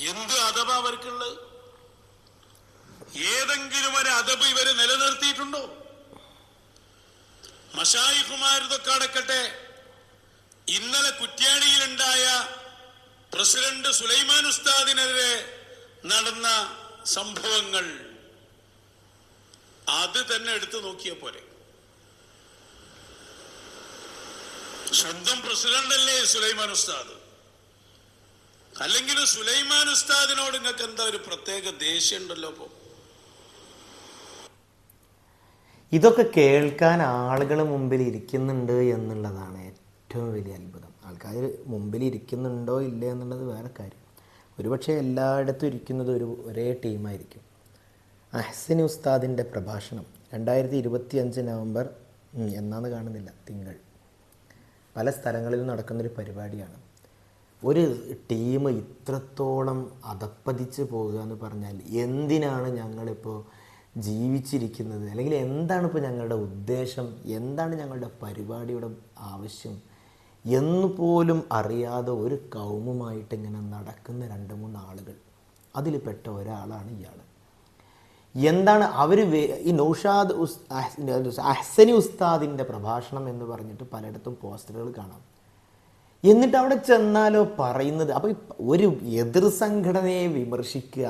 എന്ത് അതബ അവർക്കുള്ളത്? ഏതെങ്കിലും ഒരു അതബ് ഇവർ നിലനിർത്തിയിട്ടുണ്ടോ? മഷായിഖുമാരിതൊക്കെ അടക്കട്ടെ. ഇന്നലെ കുറ്റ്യാടിയിലുണ്ടായ പ്രസിഡന്റ് സുലൈമാൻ ഉസ്താദിനെതിരെ നടന്ന സംഭവങ്ങൾ അത് തന്നെ എടുത്തു നോക്കിയ പോലെ. സ്വന്തം പ്രസിഡന്റ് അല്ലേ സുലൈമാൻ ഉസ്താദ്? അല്ലെങ്കിൽ സുലൈമാൻ ഉസ്താദിനോട് നിങ്ങൾക്ക് എന്താ ഒരു പ്രത്യേക ദേഷ്യം ഉണ്ടല്ലോ അപ്പോ ഇതൊക്കെ കേൾക്കാൻ ആളുകൾ മുമ്പിൽ ഇരിക്കുന്നുണ്ട് എന്നുള്ളതാണ് ഏറ്റവും വലിയ അത്ഭുതം. ആൾക്കാർ മുമ്പിൽ ഇരിക്കുന്നുണ്ടോ ഇല്ല എന്നുള്ളത് വേറെ കാര്യം. ഒരുപക്ഷെ എല്ലായിടത്തും ഇരിക്കുന്നത് ഒരു ഒരേ ടീമായിരിക്കും. അഹ്സിൻ ഉസ്താദിന്റെ പ്രഭാഷണം രണ്ടായിരത്തി ഇരുപത്തി അഞ്ച് നവംബർ എന്നാന്ന് കാണുന്നില്ല തിങ്കൾ. പല സ്ഥലങ്ങളിലും നടക്കുന്നൊരു പരിപാടിയാണ്. ഒരു ടീം ഇത്രത്തോളം അതപ്പതിച്ച് പോകുക എന്ന് പറഞ്ഞാൽ എന്തിനാണ് ഞങ്ങളിപ്പോൾ ജീവിച്ചിരിക്കുന്നത്? അല്ലെങ്കിൽ എന്താണ് ഇപ്പോൾ ഞങ്ങളുടെ ഉദ്ദേശം? എന്താണ് ഞങ്ങളുടെ പരിപാടിയുടെ ആവശ്യം? എന്ന് പോലും അറിയാതെ ഒരു കൗമുമായിട്ട് ഇങ്ങനെ നടക്കുന്ന രണ്ട് മൂന്ന് ആളുകൾ. അതിൽ പെട്ട ഒരാളാണ് ഇയാൾ എന്താണ് അവർ ഈ നൗഷാദ് അഹ്സനി ഉസ്താദിന്റെ പ്രഭാഷണം എന്ന് പറഞ്ഞിട്ട് പലയിടത്തും പോസ്റ്ററുകൾ കാണാം. എന്നിട്ട് അവിടെ ചെന്നാലോ പറയുന്നത്. അപ്പോൾ ഒരു എതിർ സംഘടനയെ വിമർശിക്കുക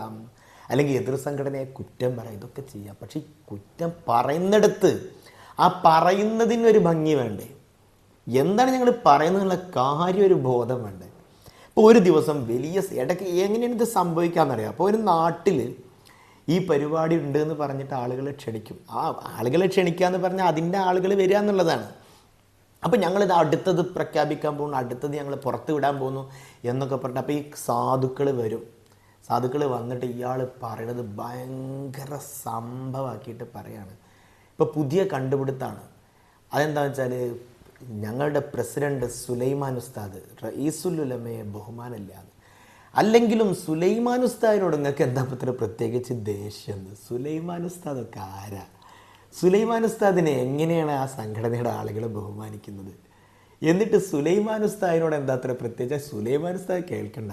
അല്ലെങ്കിൽ എതിർ സംഘടനയെ കുറ്റം പറയുക ഇതൊക്കെ ചെയ്യാം. പക്ഷെ ഈ കുറ്റം പറയുന്നിടത്ത് ആ പറയുന്നതിനൊരു ഭംഗി വേണ്ടേ? എന്താണ് ഞങ്ങൾ പറയുന്നതിനുള്ള കാര്യം ഒരു ബോധം വേണ്ടേ? ഇപ്പോൾ ഒരു ദിവസം വലിയ ഇടയ്ക്ക് എങ്ങനെയാണ് ഇത് സംഭവിക്കാമെന്നറിയാം അപ്പോൾ ഒരു നാട്ടിൽ ഈ പരിപാടി ഉണ്ട് എന്ന് പറഞ്ഞിട്ട് ആളുകളെ ക്ഷണിക്കും. ആ ആളുകളെ ക്ഷണിക്കുക എന്ന് പറഞ്ഞാൽ അതിന്റെ ആളുകൾ വരിക എന്നുള്ളതാണ്. അപ്പം ഞങ്ങളിത് അടുത്തത് പ്രഖ്യാപിക്കാൻ പോകുന്നു അടുത്തത് ഞങ്ങൾ പുറത്ത് വിടാൻ പോകുന്നു എന്നൊക്കെ പറഞ്ഞിട്ട് അപ്പോൾ ഈ സാധുക്കൾ വരും. സാധുക്കൾ വന്നിട്ട് ഇയാൾ പറയണത് ഭയങ്കര സംഭവമാക്കിയിട്ട് പറയാണ്. ഇപ്പോൾ പുതിയ കണ്ടുപിടുത്താണ്. അതെന്താണെന്ന് വെച്ചാൽ ഞങ്ങളുടെ പ്രസിഡന്റ് സുലൈമാൻ ഉസ്താദ് റയീസുല്ലുലമയെ ബഹുമാനമില്ല അല്ലെങ്കിലും സുലൈമാൻ ഉസ്താദിനോട് നിങ്ങൾക്ക് എന്താ പത്ര പ്രത്യേകിച്ച് ദേഷ്യം? സുലൈമാൻ ഉസ്താദൊക്കെ ആരാ? സുലൈമാൻ ഉസ്താദിനെ എങ്ങനെയാണ് ആ സംഘടനയുടെ ആളുകൾ ബഹുമാനിക്കുന്നത്? എന്നിട്ട് സുലൈമാൻ ഉസ്താദിനോട് എന്താ അത്ര പ്രത്യേകിച്ച്? സുലൈമാൻ ഉസ്താദ് കേൾക്കണ്ട.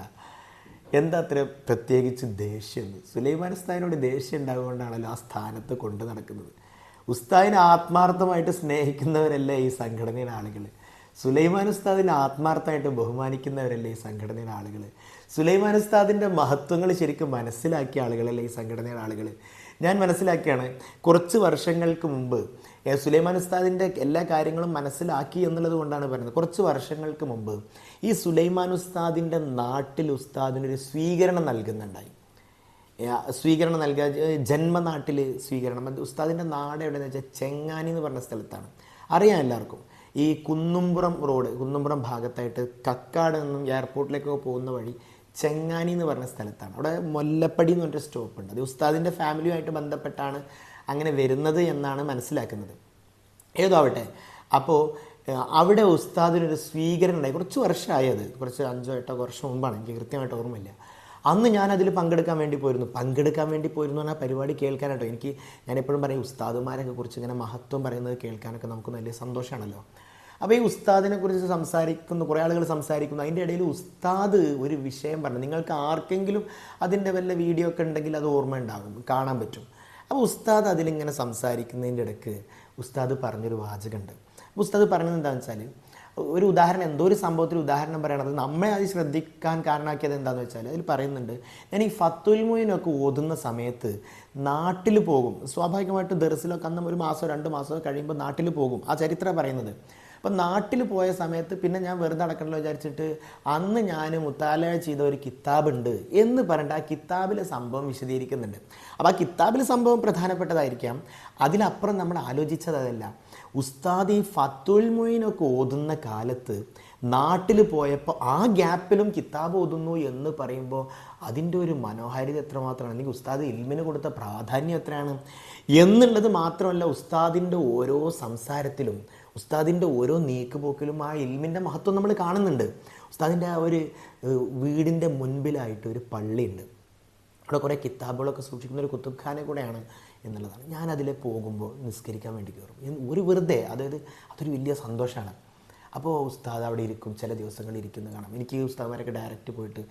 എന്താ അത്ര പ്രത്യേകിച്ച് ദേഷ്യം? സുലൈമാൻ ഉസ്താദിനോട് ദേഷ്യം ഉണ്ടാകുകൊണ്ടാണല്ലോ ആ സ്ഥാനത്ത് കൊണ്ടു നടക്കുന്നത്. ഉസ്താദിനെ ആത്മാർത്ഥമായിട്ട് സ്നേഹിക്കുന്നവരല്ലേ ഈ സംഘടനയുടെ ആളുകൾ? സുലൈമാൻ ഉസ്താദിനെ ആത്മാർത്ഥമായിട്ട് ബഹുമാനിക്കുന്നവരല്ലേ ഈ സംഘടനയുടെ ആളുകൾ? സുലൈമാൻ ഉസ്താദിന്റെ മഹത്വങ്ങൾ ശരിക്കും മനസ്സിലാക്കിയ ആളുകളല്ലേ ഈ സംഘടനയുടെ ആളുകൾ? ഞാൻ മനസ്സിലാക്കിയാണ് കുറച്ച് വർഷങ്ങൾക്ക് മുമ്പ് സുലൈമാൻ ഉസ്താദിന്റെ എല്ലാ കാര്യങ്ങളും മനസ്സിലാക്കി എന്നുള്ളത് കൊണ്ടാണ് പറയുന്നത്. കുറച്ച് വർഷങ്ങൾക്ക് മുമ്പ് ഈ സുലൈമാൻ ഉസ്താദിന്റെ നാട്ടിൽ ഉസ്താദിനൊരു സ്വീകരണം നൽകുന്നുണ്ടായി. സ്വീകരണം നൽകുക ജന്മനാട്ടിൽ സ്വീകരണം. ഉസ്താദിന്റെ നാട് എവിടെയെന്ന് വെച്ചാൽ ചെങ്ങാനി എന്ന് പറഞ്ഞ സ്ഥലത്താണ്. അറിയാം എല്ലാവർക്കും. ഈ കുന്നുംപുറം റോഡ് കുന്നുംപുറം ഭാഗത്തായിട്ട് കക്കാട് നിന്നും എയർപോർട്ടിലേക്കൊക്കെ പോകുന്ന വഴി ചെങ്ങാനി എന്ന് പറഞ്ഞ സ്ഥലത്താണ്. അവിടെ മൊല്ലപ്പടി എന്ന് പറഞ്ഞൊരു സ്റ്റോപ്പ് ഉണ്ട്. അത് ഉസ്താദിന്റെ ഫാമിലിയുമായിട്ട് ബന്ധപ്പെട്ടാണ് അങ്ങനെ വരുന്നത് എന്നാണ് മനസ്സിലാക്കുന്നത്. ഏതോ ആവട്ടെ അപ്പോൾ അവിടെ ഉസ്താദിനൊരു സ്വീകരണം ഉണ്ടായി കുറച്ച് വർഷമായി അത്. കുറച്ച് അഞ്ചോ എട്ടോ വർഷം മുമ്പാണ്. എനിക്ക് കൃത്യമായിട്ട് ഓർമ്മയില്ല. അന്ന് ഞാൻ അതിൽ പങ്കെടുക്കാൻ വേണ്ടി പോയിരുന്നു. പങ്കെടുക്കാൻ വേണ്ടി പോയിരുന്നു പറഞ്ഞാൽ പരിപാടി കേൾക്കാനായിട്ടോ എനിക്ക് ഞാൻ എപ്പോഴും പറയും ഉസ്താദുമാരൊക്കെ കുറിച്ച് ഇങ്ങനെ മഹത്വം പറയുന്നത് കേൾക്കാനൊക്കെ നമുക്ക് വലിയ സന്തോഷമാണല്ലോ അപ്പോൾ ഈ ഉസ്താദിനെ കുറിച്ച് സംസാരിക്കുന്നു കുറേ ആളുകൾ സംസാരിക്കുന്നു. അതിന്റെ ഇടയിൽ ഉസ്താദ് ഒരു വിഷയം പറഞ്ഞു. നിങ്ങൾക്ക് ആർക്കെങ്കിലും അതിന്റെ വല്ല വീഡിയോ ഒക്കെ ഉണ്ടെങ്കിൽ അത് ഓർമ്മ ഉണ്ടാകും കാണാൻ പറ്റും. അപ്പോൾ ഉസ്താദ് അതിലിങ്ങനെ സംസാരിക്കുന്നതിന്റെ ഇടയ്ക്ക് ഉസ്താദ് പറഞ്ഞൊരു വാചകമുണ്ട്. ഉസ്താദ് പറഞ്ഞത് എന്താണെന്ന് വെച്ചാൽ ഒരു ഉദാഹരണം എന്തോ ഒരു സംഭവത്തിൽ ഉദാഹരണം പറയണത് നമ്മളെ അത് ശ്രദ്ധിക്കാൻ കാരണമാക്കിയത് എന്താണെന്ന് വെച്ചാൽ അതിൽ പറയുന്നുണ്ട് ഞാൻ ഈ ഫത്തുൽ മൊയിനൊക്കെ ഓതുന്ന സമയത്ത് നാട്ടിൽ പോകും. സ്വാഭാവികമായിട്ട് ദർസിലൊക്കെ അന്ന് ഒരു മാസമോ രണ്ട് മാസമോ കഴിയുമ്പോൾ നാട്ടിൽ പോകും. ആ ചരിത്രം പറയുന്നത് അപ്പം നാട്ടിൽ പോയ സമയത്ത് പിന്നെ ഞാൻ വെറുതെ അടക്കണല്ലോ വിചാരിച്ചിട്ട് അന്ന് ഞാൻ മുത്താല ചെയ്ത ഒരു കിതാബുണ്ട് എന്ന് പറഞ്ഞിട്ട് ആ കിതാബിലെ സംഭവം വിശദീകരിക്കുന്നുണ്ട്. അപ്പോൾ ആ കിതാബിലെ സംഭവം പ്രധാനപ്പെട്ടതായിരിക്കാം. അതിനപ്പുറം നമ്മൾ ആലോചിച്ചത് അതല്ല. ഉസ്താദി ഫത്തുൽ മൊയിനൊക്കെ ഓതുന്ന കാലത്ത് നാട്ടിൽ പോയപ്പോൾ ആ ഗ്യാപ്പിലും കിതാബ് ഓതുന്നു എന്ന് പറയുമ്പോൾ അതിന്റെ ഒരു മനോഹാരിത എത്രമാത്രമാണ്? അല്ലെങ്കിൽ ഉസ്താദ് ഇൽമിന് കൊടുത്ത പ്രാധാന്യം എത്രയാണ്? എന്നുള്ളത് മാത്രമല്ല ഉസ്താദിന്റെ ഓരോ സംസാരത്തിലും ഉസ്താദിന്റെ ഓരോ നീക്കുപോക്കിലും ആ ഇൽമിന്റെ മഹത്വം നമ്മൾ കാണുന്നുണ്ട്. ഉസ്താദിന്റെ ആ ഒരു വീടിന്റെ മുൻപിലായിട്ട് ഒരു പള്ളിയുണ്ട്. അവിടെ കുറേ കിതാബുകളൊക്കെ സൂക്ഷിക്കുന്ന ഒരു കുത്തുബ്ഖാനെ കൂടെയാണ് എന്നുള്ളതാണ്. ഞാൻ അതിലെ പോകുമ്പോൾ നിസ്കരിക്കാൻ വേണ്ടി കയറും. ഒരു വെറുതെ അതായത് അതൊരു വലിയ സന്തോഷമാണ് അപ്പോൾ ഉസ്താദ് അവിടെ ഇരിക്കും ചില ദിവസങ്ങളിൽ ഇരിക്കുന്നത് കാണാം. എനിക്ക് ഉസ്താദ്മാരൊക്കെ ഡയറക്റ്റ് പോയിട്ട്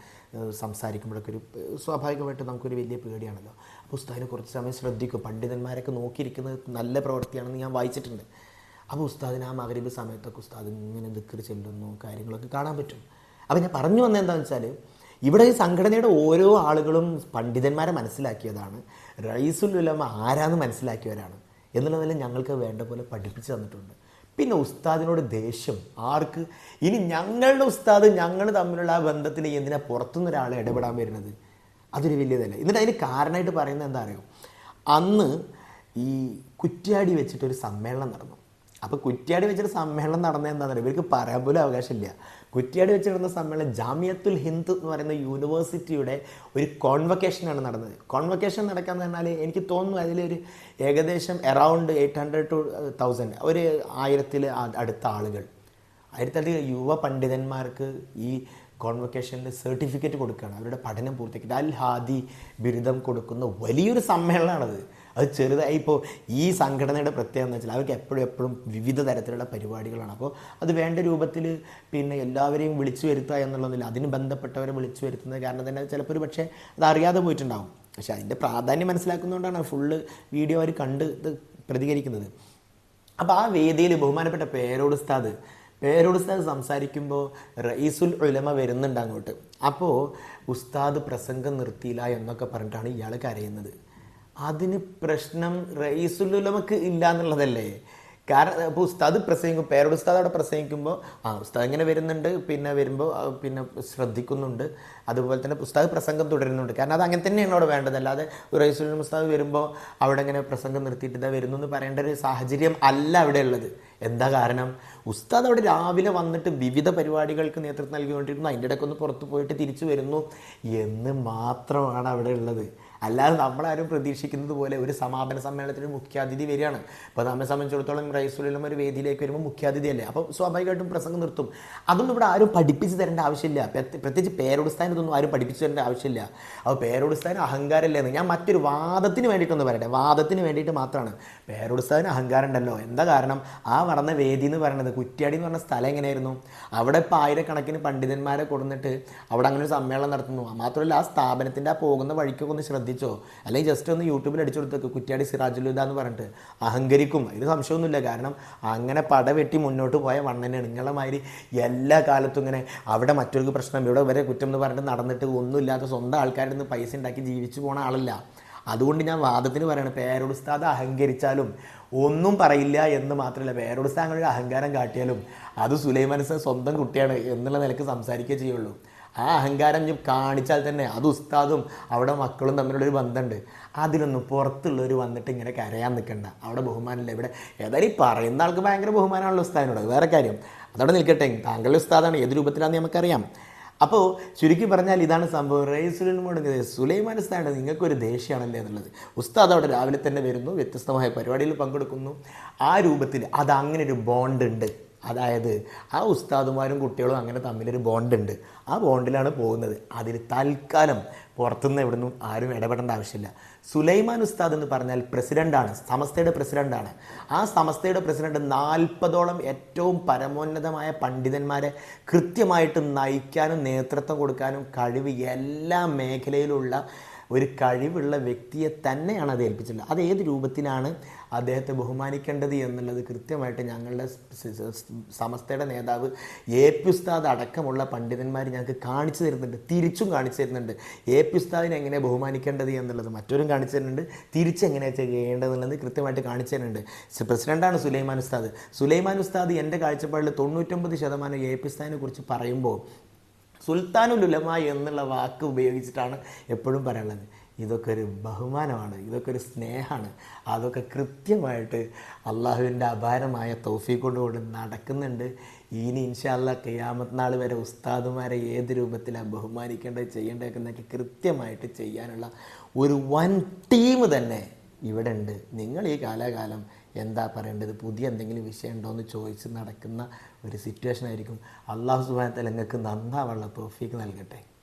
സംസാരിക്കുമ്പോഴൊക്കെ ഒരു സ്വാഭാവികമായിട്ട് നമുക്കൊരു വലിയ പേടിയാണല്ലോ. അപ്പോൾ ഉസ്താദിനെ കുറച്ച് സമയം ശ്രദ്ധിക്കും. പണ്ഡിതന്മാരൊക്കെ നോക്കിയിരിക്കുന്നത് നല്ല പ്രവൃത്തിയാണെന്ന് ഞാൻ വായിച്ചിട്ടുണ്ട്. അപ്പോൾ ഉസ്താദിന് ആ മകരീബ് സമയത്തൊക്കെ ഉസ്താദ് ഇങ്ങനെ ദിക്കർ ചെല്ലുന്നു കാര്യങ്ങളൊക്കെ കാണാൻ പറ്റും. അപ്പോൾ ഞാൻ പറഞ്ഞു വന്നത് എന്താണെന്ന് വെച്ചാൽ ഇവിടെ ഈ സംഘടനയുടെ ഓരോ ആളുകളും പണ്ഡിതന്മാരെ മനസ്സിലാക്കിയതാണ് റൈസുൽ ഉലമ ആരാന്ന് മനസ്സിലാക്കിയവരാണ് എന്നുള്ളതിൽ ഞങ്ങൾക്ക് വേണ്ട പോലെ പഠിപ്പിച്ചു തന്നിട്ടുണ്ട്. പിന്നെ ഉസ്താദിനോട് ദേഷ്യം ആർക്ക്? ഇനി ഞങ്ങളുടെ ഉസ്താദ് ഞങ്ങൾ തമ്മിലുള്ള ആ ബന്ധത്തിൽ എന്തിനാ പുറത്തുനിന്ന് ഒരാളെ ഇടപെടാൻ വരുന്നത്? അതൊരു വലിയതല്ല. എന്നിട്ട് അതിന് കാരണമായിട്ട് പറയുന്നത് എന്താ അറിയോ? അന്ന് ഈ കുറ്റ്യാടി വെച്ചിട്ടൊരു സമ്മേളനം നടന്നു. അപ്പോൾ കുറ്റിയാടി വെച്ചിട്ട് സമ്മേളനം നടന്നത് എന്താണെന്ന് ഇവർക്ക് പറയാൻ പോലും അവകാശമില്ല. കുറ്റിയാടി വെച്ച് നടന്ന സമ്മേളനം ജാമിയത്തുൽ ഹിന്ദ് എന്ന് പറയുന്ന യൂണിവേഴ്സിറ്റിയുടെ ഒരു കോൺവക്കേഷനാണ് നടന്നത്. കോൺവക്കേഷൻ നടക്കാന്ന് പറഞ്ഞാൽ എനിക്ക് തോന്നുന്നു അതിലൊരു ഏകദേശം around eight hundred to thousand ഒരു ആയിരത്തിൽ അടുത്ത ആളുകൾ. ആയിരത്തി യുവ പണ്ഡിതന്മാർക്ക് ഈ കോൺവക്കേഷനിൽ സർട്ടിഫിക്കറ്റ് കൊടുക്കുകയാണ്. അവരുടെ പഠനം പൂർത്തിയാക്കിയിട്ട് അൽ ഹാദി ബിരുദം കൊടുക്കുന്ന വലിയൊരു സമ്മേളനമാണത്. അത് ചെറുതായി ഇപ്പോൾ ഈ സംഘടനയുടെ പ്രത്യേകത എന്ന് വെച്ചാൽ അവർക്ക് എപ്പോഴും എപ്പോഴും വിവിധ തരത്തിലുള്ള പരിപാടികളാണ്. അപ്പോൾ അത് വേണ്ട രൂപത്തിൽ പിന്നെ എല്ലാവരെയും വിളിച്ചു വരുത്തുക എന്നുള്ളതില്ല അതിന് ബന്ധപ്പെട്ടവരെ വിളിച്ചു വരുത്തുന്നത് കാരണം തന്നെ ചിലപ്പോൾ ഒരു പക്ഷേ അത് അറിയാതെ പോയിട്ടുണ്ടാകും പക്ഷേ അതിന്റെ പ്രാധാന്യം മനസ്സിലാക്കുന്നതുകൊണ്ടാണ് ഫുള്ള് വീഡിയോ അവർ കണ്ട് ഇത് പ്രതികരിക്കുന്നത്. അപ്പോൾ ആ വേദിയിൽ ബഹുമാനപ്പെട്ട പേരോട് ഉസ്താദ് സംസാരിക്കുമ്പോൾ റയീസുൽ ഉലമ വരുന്നുണ്ട് അങ്ങോട്ട്. അപ്പോൾ ഉസ്താദ് പ്രസംഗം നിർത്തിയില്ല എന്നൊക്കെ പറഞ്ഞിട്ടാണ് ഇയാൾ കരയുന്നത്. അതിന് പ്രശ്നം റൈസുലുലമക്ക് ഇല്ല എന്നുള്ളതല്ലേ? കാരണം അപ്പോൾ ഉസ്താദ് പ്രസംഗിക്കും പേരോട് ഉസ്താദ് അവിടെ പ്രസംഗിക്കുമ്പോൾ ആ ഉസ്താദ് ഇങ്ങനെ വരുന്നുണ്ട് പിന്നെ വരുമ്പോൾ പിന്നെ ശ്രദ്ധിക്കുന്നുണ്ട്. അതുപോലെ തന്നെ ഉസ്താദ് പ്രസംഗം തുടരുന്നുണ്ട്. കാരണം അത് അങ്ങനെ തന്നെയാണ് അവിടെ വേണ്ടത്. അല്ലാതെ റയീസുൽ ഉസ്താദ് വരുമ്പോൾ അവിടെ ഇങ്ങനെ പ്രസംഗം നിർത്തിയിട്ട് ഇതാ വരുന്നു എന്ന് പറയേണ്ട ഒരു സാഹചര്യം അല്ല അവിടെ ഉള്ളത്. എന്താ കാരണം? ഉസ്താദ് അവിടെ രാവിലെ വന്നിട്ട് വിവിധ പരിപാടികൾക്ക് നേതൃത്വം നൽകിക്കൊണ്ടിരുന്നു അതിന്റെ ഇടയ്ക്ക് ഒന്ന് പുറത്ത് പോയിട്ട് തിരിച്ചു വരുന്നു എന്ന് മാത്രമാണ് അവിടെ ഉള്ളത്. അല്ലാതെ നമ്മളാരും പ്രതീക്ഷിക്കുന്നത് പോലെ ഒരു സമാപന സമ്മേളനത്തിന് മുഖ്യാതിഥി വരികയാണ്. അപ്പോൾ നമ്മെ സംബന്ധിച്ചിടത്തോളം റൈസുലും ഒരു വേദിയിലേക്ക് വരുമ്പോൾ മുഖ്യാതിഥിയല്ലേ? അപ്പോൾ സ്വാഭാവികമായിട്ടും പ്രസംഗം നിർത്തും. അതൊന്നും ഇവിടെ ആരും പഠിപ്പിച്ച് തരേണ്ട ആവശ്യമില്ല. പ്രത്യ- പ്രത്യേകിച്ച് പേരോടുസ്ഥാനം ഇതൊന്നും ആരും പഠിപ്പിച്ച് തരേണ്ട ആവശ്യമില്ല. അപ്പോൾ പേരോടുസ്ഥാനം അഹങ്കാരമല്ലേന്ന് ഞാൻ മറ്റൊരു വാദത്തിന് വേണ്ടിയിട്ടൊന്ന് പറയട്ടെ. വാദത്തിന് വേണ്ടിയിട്ട് മാത്രമാണ്. പേരോടുസ്ഥാനം അഹങ്കാരം ഉണ്ടല്ലോ. എന്താ കാരണം? ആ വളർന്ന വേദി എന്ന് പറയുന്നത് കുറ്റ്യാടി എന്ന് പറഞ്ഞ സ്ഥലം എങ്ങനെയായിരുന്നു? അവിടെ ഇപ്പോൾ ആയിരക്കണക്കിന് പണ്ഡിതന്മാരെ കൊടുന്നിട്ട് അവിടെ അങ്ങനെ ഒരു സമ്മേളനം നടത്തുന്നു. മാത്രമല്ല ആ സ്ഥാപനത്തിന്റെ ആ പോകുന്ന വഴിക്കൊക്കെ ഒന്ന് ശ്രദ്ധിച്ചോ? അല്ലെങ്കിൽ ജസ്റ്റ് ഒന്ന് യൂട്യൂബിൽ അടിച്ചു കൊടുത്തേക്ക് കുറ്റ്യാടി സിറാജുലുദ എന്ന് പറഞ്ഞിട്ട്. അഹങ്കരിക്കും. അതിന് സംശയമൊന്നുമില്ല. കാരണം അങ്ങനെ പടവെട്ടി മുന്നോട്ട് പോയ വണ്ണനാണ് നിങ്ങളെ മാതിരി എല്ലാ കാലത്തും ഇങ്ങനെ അവിടെ മറ്റൊരു പ്രശ്നം ഇവിടെ വരെ കുറ്റം എന്ന് പറഞ്ഞിട്ട് നടന്നിട്ട് ഒന്നുമില്ലാത്ത സ്വന്തം ആൾക്കാരിൽ നിന്ന് പൈസ ഉണ്ടാക്കി ജീവിച്ചു പോണ ആളല്ല. അതുകൊണ്ട് ഞാൻ വാദത്തിന് പറയണം പേരോടുസ്താദ് അഹങ്കരിച്ചാലും ഒന്നും പറയില്ല എന്ന് മാത്രമല്ല പേരോടുസ്താങ്ങളുടെ അഹങ്കാരം കാട്ടിയാലും അത് സുലൈമനസ് സ്വന്തം കുട്ടിയാണ് എന്നുള്ള നിലയ്ക്ക് സംസാരിക്കുകയേ ചെയ്യുള്ളൂ. ആ അഹങ്കാരം കാണിച്ചാൽ തന്നെ അത് ഉസ്താദും അവിടെ മക്കളും തമ്മിലുള്ളൊരു ബന്ധമുണ്ട്. അതിലൊന്നും പുറത്തുള്ളവർ വന്നിട്ട് ഇങ്ങനെ കരയാൻ നിൽക്കണ്ട അവിടെ ബഹുമാനമില്ല. ഇവിടെ ഏതായാലും പറയുന്ന ആൾക്ക് ഭയങ്കര ബഹുമാനമാണല്ലോ ഉസ്താദിനോട്. വേറെ കാര്യം. അതവിടെ നിൽക്കട്ടെ. താങ്കളുടെ ഉസ്താദാണ്. ഏത് രൂപത്തിലാണെന്ന് നമുക്കറിയാം. അപ്പോൾ ചുരുക്കി പറഞ്ഞാൽ ഇതാണ് സംഭവം. റൈസുലിന് മുടങ്ങിയത് സുലൈമാൻ ഉസ്താദ് നിങ്ങൾക്കൊരു ദേഷ്യമാണല്ലേ എന്നുള്ളത്. ഉസ്താദ് അവിടെ രാവിലെ തന്നെ വരുന്നു. വ്യത്യസ്തമായ പരിപാടിയിൽ പങ്കെടുക്കുന്നു. ആ രൂപത്തിൽ അത് അങ്ങനെ ഒരു ബോണ്ട് ഉണ്ട്. അതായത് ആ ഉസ്താദുമാരും കുട്ടികളും അങ്ങനെ തമ്മിലൊരു ബോണ്ടുണ്ട്. ആ ബോണ്ടിലാണ് പോകുന്നത്. അതിൽ തൽക്കാലം പുറത്തുനിന്ന് എവിടുന്നും ആരും ഇടപെടേണ്ട ആവശ്യമില്ല. സുലൈമാൻ ഉസ്താദ് എന്ന് പറഞ്ഞാൽ പ്രസിഡന്റാണ് സമസ്തയുടെ പ്രസിഡന്റാണ് ആ സമസ്തയുടെ പ്രസിഡന്റ് നാൽപ്പതോളം ഏറ്റവും പരമോന്നതമായ പണ്ഡിതന്മാരെ കൃത്യമായിട്ട് നയിക്കാനും നേതൃത്വം കൊടുക്കാനും കഴിവ് എല്ലാ മേഖലയിലുള്ള ഒരു കഴിവുള്ള വ്യക്തിയെ തന്നെയാണ് അത് ഏൽപ്പിച്ചിട്ടുള്ളത് അത് ഏത് രൂപത്തിലാണ് അദ്ദേഹത്തെ ബഹുമാനിക്കേണ്ടത് എന്നുള്ളത് കൃത്യമായിട്ട് ഞങ്ങളുടെ സമസ്തയുടെ നേതാവ് എ പി ഉസ്താദ് അടക്കമുള്ള പണ്ഡിതന്മാർ ഞങ്ങൾക്ക് കാണിച്ചു തരുന്നുണ്ട്. തിരിച്ചും കാണിച്ചു തരുന്നുണ്ട്. എ പി ഉസ്താദിനെ എങ്ങനെ ബഹുമാനിക്കേണ്ടത് എന്നുള്ളത് മറ്റവരും കാണിച്ചു തരുന്നുണ്ട്. തിരിച്ചെങ്ങനെ ചെയ്യേണ്ടതെന്നുള്ളത് കൃത്യമായിട്ട് കാണിച്ചു തരുന്നുണ്ട്. പ്രസിഡന്റാണ് സുലൈമാൻ ഉസ്താദ്. സുലൈമാൻ ഉസ്താദ് എന്റെ കാഴ്ചപ്പാടിൽ തൊണ്ണൂറ്റൊമ്പത് ശതമാനം എ പി ഉസ്താദിനെ കുറിച്ച് പറയുമ്പോൾ സുൽത്താനുൽ ഉലമ എന്നുള്ള വാക്ക് ഉപയോഗിച്ചിട്ടാണ് എപ്പോഴും പറയാനുള്ളത് ഇതൊക്കെ ഒരു ബഹുമാനമാണ് ഇതൊക്കെ ഒരു സ്നേഹമാണ്. അതൊക്കെ കൃത്യമായിട്ട് അള്ളാഹുവിന്റെ അപാരമായ തൗഫീഖ് കൊണ്ടുകൊണ്ട് നടക്കുന്നുണ്ട്. ഇനി ഇൻഷാല്ല കയ്യാമത്ത് നാൾ വരെ ഉസ്താദുമാരെ ഏത് രൂപത്തിലാണ് ബഹുമാനിക്കേണ്ടത് ചെയ്യേണ്ടതൊക്കെ എന്നൊക്കെ കൃത്യമായിട്ട് ചെയ്യാനുള്ള ഒരു വൻ ടീം തന്നെ ഇവിടെ ഉണ്ട്. നിങ്ങൾ ഈ കാലാകാലം എന്താ പറയേണ്ടത്? പുതിയ എന്തെങ്കിലും വിഷയം ഉണ്ടോ എന്ന് ചോദിച്ച് നടക്കുന്ന ഒരു സിറ്റുവേഷൻ ആയിരിക്കും. അള്ളാഹു സുബാനത്തെ നിങ്ങൾക്ക് നന്നാവുള്ള തോഫീക്ക് നൽകട്ടെ.